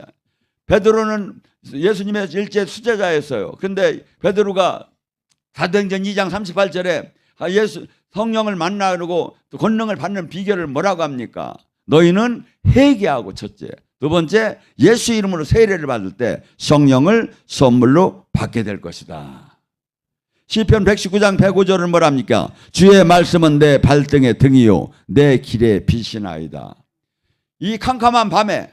시- 베드로는 예수님의 일제 수제자였어요. 근데 베드로가 사도행전 2장 38절에 아, 예수 성령을 만나고 또 권능을 받는 비결을 뭐라고 합니까? 너희는 회개하고 첫째, 두 번째 예수 이름으로 세례를 받을 때 성령을 선물로 받게 될 것이다. 시편 119장 105절은 뭐랍니까? 주의 말씀은 내 발등의 등이요 내 길에 빛이나이다. 이 캄캄한 밤에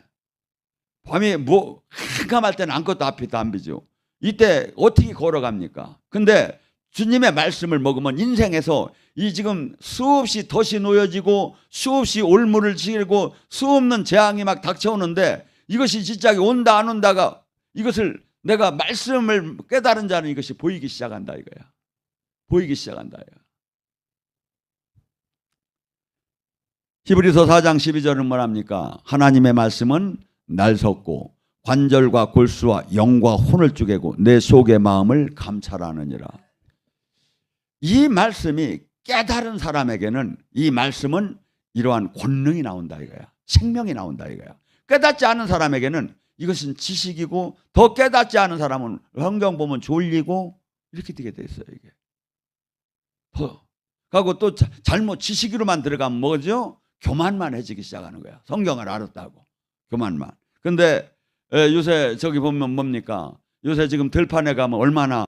밤이 뭐 캄캄할 때는 아무것도 앞이 안 비죠. 이때 어떻게 걸어갑니까? 근데 주님의 말씀을 먹으면 인생에서 이 지금 수없이 덫이 놓여지고 수없이 올무를 지르고 수없는 재앙이 막 닥쳐오는데 이것이 진짜 온다 안 온다가 이것을 내가 말씀을 깨달은 자는 이것이 보이기 시작한다 이거야. 보이기 시작한다. 이거야. 히브리서 4장 12절은 뭐랍니까? 하나님의 말씀은 날 섰고 관절과 골수와 영과 혼을 쪼개고 내 속의 마음을 감찰하느니라. 이 말씀이 깨달은 사람에게는 이 말씀은 이러한 권능이 나온다 이거야. 생명이 나온다 이거야. 깨닫지 않은 사람에게는 이것은 지식이고 더 깨닫지 않은 사람은 성경 보면 졸리고 이렇게 되게 돼 있어요 이게. 더 가고 또 자- 잘못 지식으로만 들어가면 뭐죠? 교만만 해지기 시작하는 거야. 성경을 알았다고 교만만. 근데 에, 요새 저기 보면 뭡니까? 요새 지금 들판에 가면 얼마나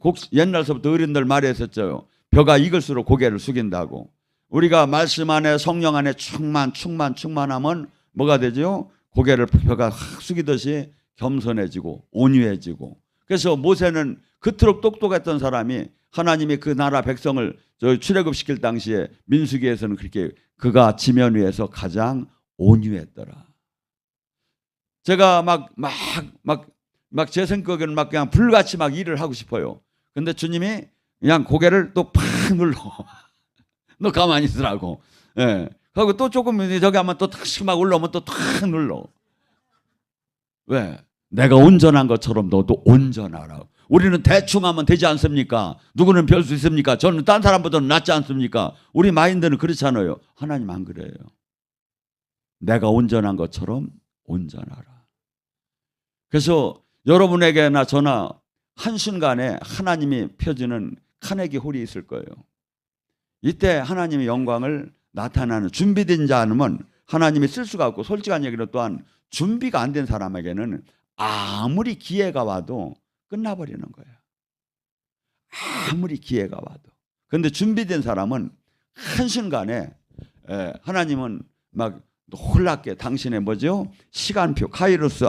곡, 옛날서부터 어른들 말했었죠. 벼가 익을수록 고개를 숙인다고. 우리가 말씀 안에 성령 안에 충만 충만 충만하면 뭐가 되죠? 고개를 벼가 확 숙이듯이 겸손해지고 온유해지고. 그래서 모세는 그토록 똑똑했던 사람이 하나님이 그 나라 백성을 저 출애굽시킬 당시에 민수기에서는 그렇게 그가 지면 위에서 가장 온유했더라. 제가 막 막 막 막 제 성격에는 막 그냥 불같이 막 일을 하고 싶어요. 근데 주님이 그냥 고개를 또 팍 눌러. 너 가만히 있으라고. 예. 하고 또 조금 저기 하면 또 다시 막 올라오면 또 탁 눌러. 왜? 내가 온전한 것처럼 너도 온전하라. 우리는 대충 하면 되지 않습니까? 누구는 별 수 있습니까? 저는 딴 사람보다는 낫지 않습니까? 우리 마인드는 그렇잖아요. 하나님 안 그래요. 내가 온전한 것처럼 온전하라. 그래서 여러분에게나 저나 한순간에 하나님이 펴주는 카네기 홀이 있을 거예요. 이때 하나님의 영광을 나타나는 준비된 자 아니면 하나님이 쓸 수가 없고 솔직한 얘기로 또한 준비가 안 된 사람에게는 아무리 기회가 와도 끝나버리는 거예요. 아무리 기회가 와도. 근데 준비된 사람은 한순간에 에, 하나님은 막 놀랍게 당신의 뭐죠? 시간표 카이로스